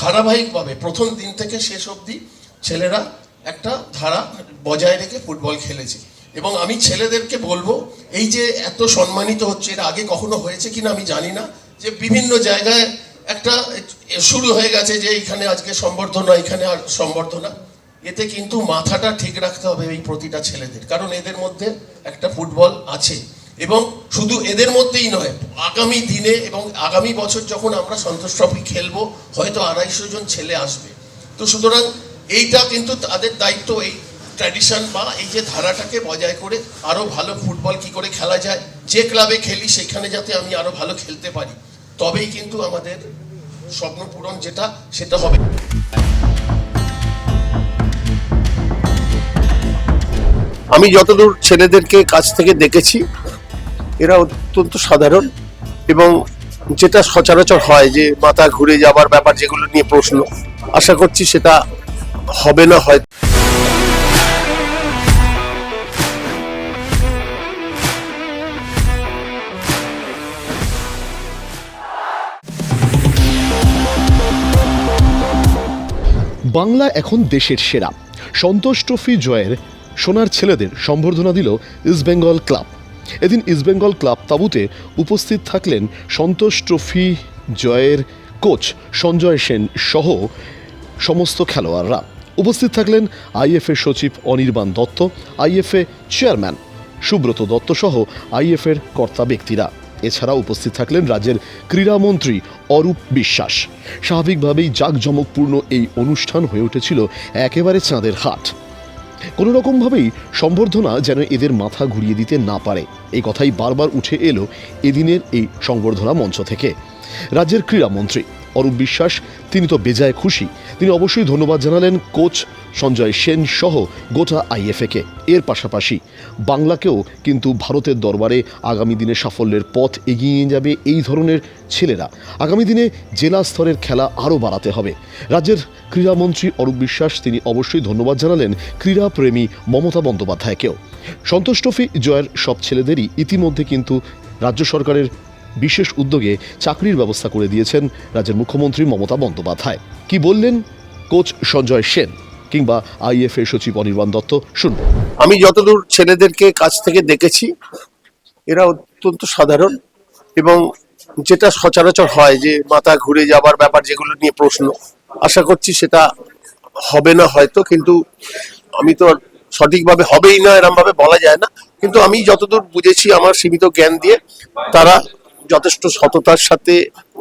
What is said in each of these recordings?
ধারাবাহিকভাবে প্রথম দিন থেকে শেষ অবধি ছেলেরা একটা ধারা বজায় রেখে ফুটবল খেলেছে। এবং আমি ছেলেদেরকে বলব, এই যে এত সম্মানিত হচ্ছে, এটা আগে কখনো হয়েছে কিনা আমি জানি না, যে বিভিন্ন জায়গায় একটা শুরু হয়ে গেছে যে এখানে আজকে সম্বর্ধনা, এখানে আর সম্বর্ধনা। এতে কিন্তু মাথাটা ঠিক রাখতে হবে এই প্রতিটা ছেলেদের। কারণ এদের মধ্যে একটা ফুটবল আছে। এবং শুধু এদের মধ্যেই নয়, আগামী দিনে এবং আগামী বছর যখন আমরা সন্তোষ ট্রফি খেলব, হয়তো আড়াইশো জন ছেলে আসবে। তো সুতরাং এইটা কিন্তু তাদের দায়িত্ব, এই ট্র্যাডিশন বা এই যে ধারাটাকে বজায় করে আরও ভালো ফুটবল কি করে খেলা যায়, যে ক্লাবে খেলি সেখানে যাতে আমি আরও ভালো খেলতে পারি। তবেই কিন্তু আমাদের স্বপ্ন পূরণ যেটা, সেটা হবে। আমি যতদূর ছেলেদেরকে কাছ থেকে দেখেছি এরা অত্যন্ত সাধারণ এবং যেটা সচরাচর হয় যে মাথা ঘুরে যাবার ব্যাপার যেগুলো নিয়ে প্রশ্ন, আশা করছি সেটা হবে না হয় বাংলা এখন দেশের সেরা। সন্তোষ ট্রফি জয়ের সোনার ছেলেদের সম্বর্ধনা দিল ইস্টবেঙ্গল ক্লাব। এদিন ইস্টবেঙ্গল ক্লাব তাঁবুতে উপস্থিত থাকলেন সন্তোষ ট্রফি জয়ের কোচ সঞ্জয় সেন সহ সমস্ত খেলোয়াড়রা। উপস্থিত থাকলেন আইএফএ সচিব অনির্বাণ দত্ত আইএফএ চেয়ারম্যান সুব্রত দত্ত সহ আইএফের কর্তা ব্যক্তিরা। এছাড়া উপস্থিত থাকলেন রাজ্যের ক্রীড়ামন্ত্রী অরূপ বিশ্বাস। স্বাভাবিকভাবেই জাঁকজমকপূর্ণ এই অনুষ্ঠান হয়ে উঠেছিল একেবারে চাঁদের হাট। কোনো রকমভাবেই সম্বর্ধনা যেন এদের মাথা ঘুরিয়ে দিতে না পারে। এই কথাই বারবার উঠে এলো এদিনের এই সংবর্ধনা মঞ্চ থেকে। রাজ্যের ক্রীড়ামন্ত্রী অরূপ বিশ্বাস, তিনি তো বেজায় খুশি। তিনি অবশ্যই ধন্যবাদ জানালেন কোচ সঞ্জয় সেন সহ গোটা আইএফএকে এর পাশাপাশি বাংলাকেও কিন্তু ভারতের দরবারে আগামী দিনে সাফল্যের পথ এগিয়ে যাবে এই ধরনের ছেলেরা। আগামী দিনে জেলা স্তরের খেলা আরও বাড়াতে হবে। রাজ্যের ক্রীড়ামন্ত্রী অরূপ বিশ্বাস, তিনি অবশ্যই ধন্যবাদ জানালেন ক্রীড়াপ্রেমী মমতা বন্দ্যোপাধ্যায়কেও। সন্তোষ ট্রফি জয়ের সব ছেলেদেরই ইতিমধ্যে কিন্তু রাজ্য সরকারের বিশেষ উদ্যোগে চাকরির ব্যবস্থা করে দিয়েছেন রাজ্যের মুখ্যমন্ত্রী মমতা বন্দ্যোপাধ্যায়। কি বললেন? কোচ সঞ্জয় সেন কিংবা আইএফএ সচিব অনির্বাণ দত্ত শুনব। আমি যতদূর ছেলেদেরকে কাছ থেকে দেখেছি, এরা অত্যন্ত সাধারণ এবং যেটা সচরাচর হয় যে মাথা ঘুরে যাবার ব্যাপার যেগুলো নিয়ে প্রশ্ন, আশা করছি সেটা হবে না হয়তো, কিন্তু আমি তো সঠিকভাবে হবেই না এরম ভাবে বলা যায় না। কিন্তু আমি যতদূর বুঝেছি আমার সীমিত জ্ঞান দিয়ে, তারা যথেষ্ট সততার সাথে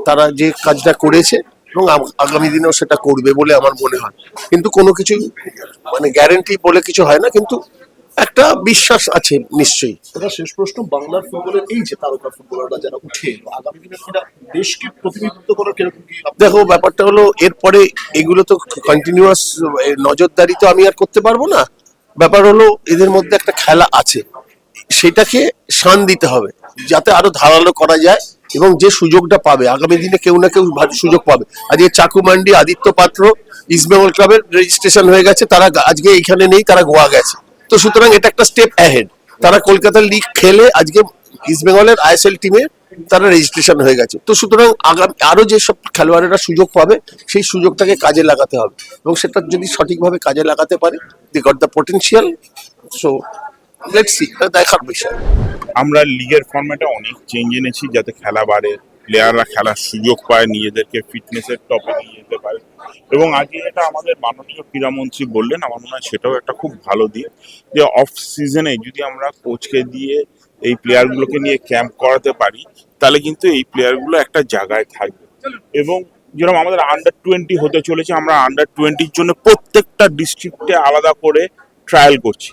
তারা যে কাজটা করেছে এবং আগামী দিনেও সেটা করবে বলে আমার মনে হয়। কিন্তু কোনো কিছু মানে গ্যারেন্টি বলে কিছু হয় না কিন্তু একটা বিশ্বাস আছে নিশ্চয়ই। এটা শেষ প্রশ্ন বাংলার ফুটবলের এই যে তারকা ফুটবলাররা যারা উঠে এলো আগামী দিনে তারা দেশকে প্রতিনিধিত্ব করার কীরকম কি দেখো ব্যাপারটা হলো এরপরে এগুলো তো কন্টিনিউয়াস নজরদারি তো আমি আর করতে পারব না। ব্যাপার হলো এদের মধ্যে একটা খেলা আছে। সেটাকে শান দিতে হবে। যাতে আরও ধারালো করা যায় এবং যে সুযোগটা পাবে। আগামী দিনে কেউ না কেউ সুযোগ পাবে। আজকে চাকুমান্ডি আদিত্য পাত্র ইস্টবেঙ্গল ক্লাবের রেজিস্ট্রেশন হয়ে গেছে। তারা আজকে এখানে নেই, তারা গোয়া গেছে। তো সুতরাং এটা একটা স্টেপ অ্যাহেড তারা কলকাতার লিগ খেলে আজকে ইস্টবেঙ্গলের আইএসএল টিমে তারা রেজিস্ট্রেশন হয়ে গেছে। তো সুতরাং আগামী আরও যেসব খেলোয়াড়েরা সুযোগ পাবে, সেই সুযোগটাকে কাজে লাগাতে হবে। এবং সেটা যদি সঠিকভাবে কাজে লাগাতে পারে they got the potential so let's see দেখার বিষয়। আমরা লিগের ফর্ম্যাটে অনেক চেঞ্জ এনেছি যাতে খেলা বাড়ে প্লেয়াররা খেলার সুযোগ পায়, নিজেদেরকে ফিটনেসের টপে নিয়ে যেতে পারে। এবং আজকে এটা আমাদের মাননীয় ক্রীড়ামন্ত্রী বললেন, আমার মনে হয় সেটাও একটা খুব ভালো দিক, যে অফ সিজনে যদি আমরা কোচকে দিয়ে এই প্লেয়ারগুলোকে নিয়ে ক্যাম্প করাতে পারি, তাহলে কিন্তু এই প্লেয়ারগুলো একটা জায়গায় থাকবে। এবং যেরকম আমাদের আন্ডার টোয়েন্টি হতে চলেছে, আমরা আন্ডার টোয়েন্টির জন্য প্রত্যেকটা ডিস্ট্রিক্টে আলাদা করে ট্রায়াল করছি।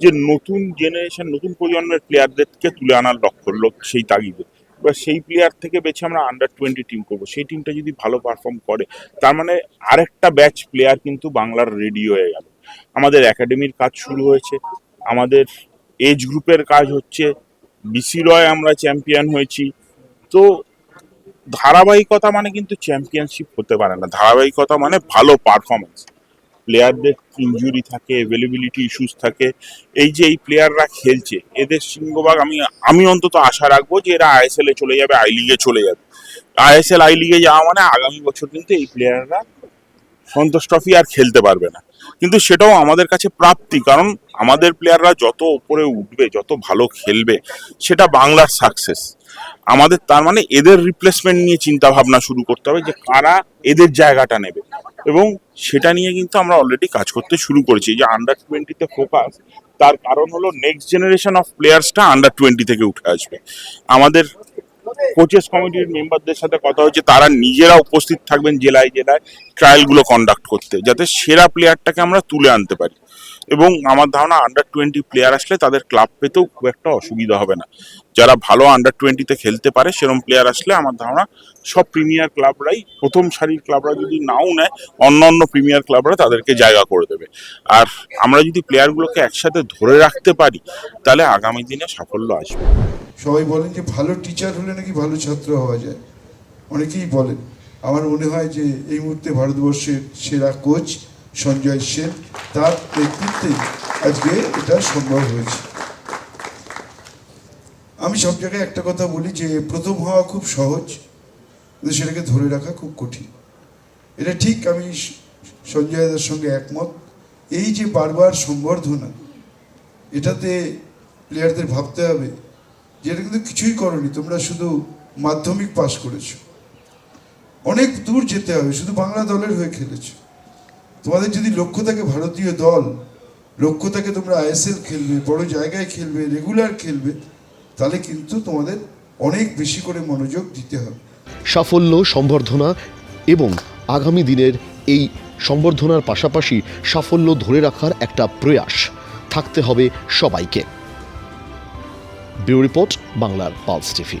যে নতুন জেনারেশন নতুন প্রজন্মের প্লেয়ারদেরকে তুলে আনার লক্ষ্য, লোক সেই তাগিদে। এবার সেই প্লেয়ার থেকে বেছে আমরা আন্ডার টোয়েন্টি টিম করব। সেই টিমটা যদি ভালো পারফর্ম করে, তার মানে আরেকটা ব্যাচ প্লেয়ার কিন্তু বাংলার রেডি হয়ে গেল। আমাদের একাডেমির কাজ শুরু হয়েছে, আমাদের এজ গ্রুপের কাজ হচ্ছে বিসি রয় আমরা চ্যাম্পিয়ন হয়েছি। তো ধারাবাহিকতা মানে কিন্তু চ্যাম্পিয়নশিপ হতে পারে না। ধারাবাহিকতা মানে ভালো পারফরমেন্স প্লেয়ারদের ইঞ্জুরি থাকে অ্যাভেলেবিলিটি ইস্যুস থাকে, এই যে এই প্লেয়াররা খেলছে, এদের সিংহভাগ আমি আমি অন্তত আশা রাখব যে এরা আইএসএল এ চলে যাবে আই লিগে চলে যাবে। আইএসএল আই লিগে যাওয়া মানে আগামী বছর কিন্তু এই প্লেয়াররা সন্তোষ ট্রফি আর খেলতে পারবে না। কিন্তু সেটাও আমাদের কাছে প্রাপ্তি, কারণ আমাদের প্লেয়াররা যত উপরে উঠবে, যত ভালো খেলবে, সেটা বাংলার সাকসেস আমাদের তার মানে এদের রিপ্লেসমেন্ট নিয়ে চিন্তা ভাবনা শুরু করতে হবে যে কারা এদের জায়গাটা নেবে। এবং সেটা নিয়ে কিন্তু আমরা অলরেডি কাজ করতে শুরু করেছি। যে আন্ডার টোয়েন্টিতে ফোকাস তার কারণ হলো নেক্সট জেনারেশন অফ প্লেয়ার্সটা আন্ডার টোয়েন্টি থেকে উঠে আসবে। আমাদের কোচেস কমিটির মেম্বারদের সাথে কথা হয়েছে তারা নিজেরা উপস্থিত থাকবেন জেলায় জেলায় ট্রায়ালগুলো কন্ডাক্ট করতে, যাতে সেরা প্লেয়ারটাকে আমরা তুলে আনতে পারি। এবং আমার ধারণা আন্ডার টোয়েন্টি প্লেয়ার আসলে তাদের ক্লাব পেতেও খুব একটা অসুবিধা হবে না। যারা ভালো আন্ডার টোয়েন্টিতে খেলতে পারে সেরকম প্লেয়ার আসলে আমার ধারণা সব প্রিমিয়ার ক্লাবরাই প্রথম সারির ক্লাবরা যদি নাও নেয় অন্য অন্য প্রিমিয়ার ক্লাবরা তাদেরকে জায়গা করে দেবে। আর আমরা যদি প্লেয়ারগুলোকে একসাথে ধরে রাখতে পারি, তাহলে আগামী দিনে সাফল্য আসবে। সবাই বলেন যে ভালো টিচার হলে নাকি ভালো ছাত্র হওয়া যায়। অনেকেই বলেন। আমার মনে হয় যে এই মুহূর্তে ভারতবর্ষের সেরা কোচ সঞ্জয় সেন, তার নেতৃত্বে আজকে এটা সম্ভব হয়েছে। আমি সব জায়গায় একটা কথা বলি যে প্রথম হওয়া খুব সহজ, কিন্তু সেটাকে ধরে রাখা খুব কঠিন। এটা ঠিক আমি সঞ্জয় দার সঙ্গে একমত। এই যে বারবার সম্বর্ধনা এটাতে প্লেয়ারদের ভাবতে হবে যে এটা কিন্তু কিছুই করনি, তোমরা শুধু মাধ্যমিক পাশ করেছ। অনেক দূর যেতে হবে, শুধু বাংলা দলের হয়ে খেলেছো। তোমাদের যদি লক্ষ্য থাকে ভারতীয় দল, লক্ষ্য থাকে তোমরা আইএসএল খেলবে, বড় জায়গায় খেলবে, রেগুলার খেলবে, তাহলে কিন্তু তোমাদের অনেক বেশি করে মনোযোগ দিতে হবে। সাফল্য, সম্বর্ধনা এবং আগামী দিনের এই সম্বর্ধনার পাশাপাশি সাফল্য ধরে রাখার একটা প্রয়াস থাকতে হবে সবাইকে। ব্যুরো রিপোর্ট বাংলার পালস টিভি